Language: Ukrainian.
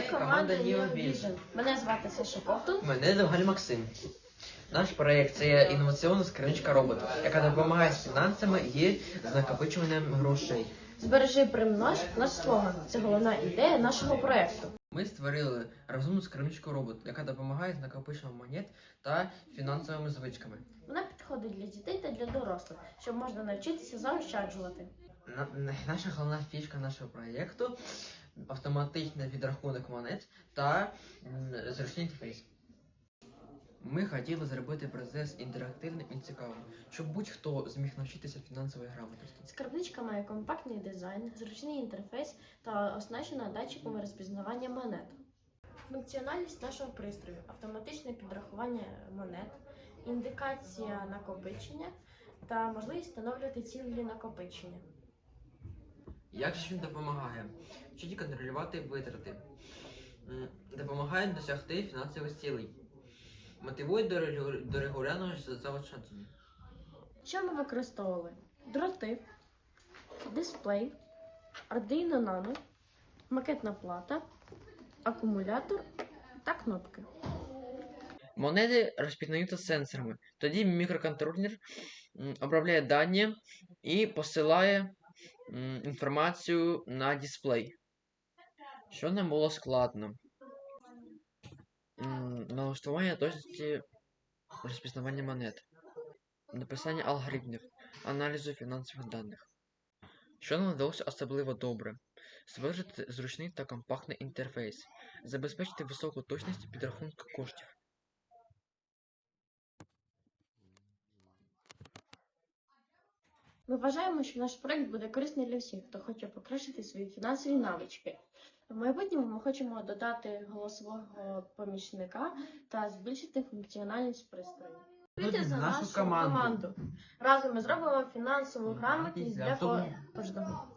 команда New Vision. Мене звати Саша Ковтун. Мене Довгаль Максим. Наш проєкт це є інноваційна скриничка робота, яка допомагає з фінансами і з накопичуванням грошей. Збережи примнож наш слоган. Це головна ідея нашого проекту. Ми створили розумну скриничку робот, яка допомагає з накопиченням монет та фінансовими звичками. Вона підходить для дітей та для дорослих, щоб можна навчитися заощаджувати. На- на- Наша головна фішка нашого проєкту автоматичний відрахунок монет та зручний інтерфейс. Ми хотіли зробити процес інтерактивним і цікавим, щоб будь-хто зміг навчитися фінансової грамотності. Скарбничка має компактний дизайн, зручний інтерфейс та оснащена датчиками розпізнавання монет. Функціональність нашого пристрою, автоматичне підрахування монет, індикація накопичення та можливість встановлювати цілі накопичення. Як ж він допомагає? Вчить контролювати витрати, допомагає досягти фінансових цілей, мотивує до, регулярного за- заощадження. Що ми використовували? Дроти, дисплей, Arduino Nano, макетна плата, акумулятор та кнопки. Монети розпізнаються сенсорами. Тоді мікроконтролер обробляє дані і посилає інформацію на дисплей. Що не було складно. Налаштування точності розпізнавання монет, написання алгоритмів, аналізу фінансових даних. Що нам вдалося особливо добре? Створити зручний та компактний інтерфейс, забезпечити високу точність підрахунку коштів. Ми вважаємо, що наш проект буде корисний для всіх, хто хоче покращити свої фінансові навички. В майбутньому ми хочемо додати голосового помічника та збільшити функціональність пристрою. Вийти за нашу команду. команду. Разом ми зробимо фінансову грамотність для кожного.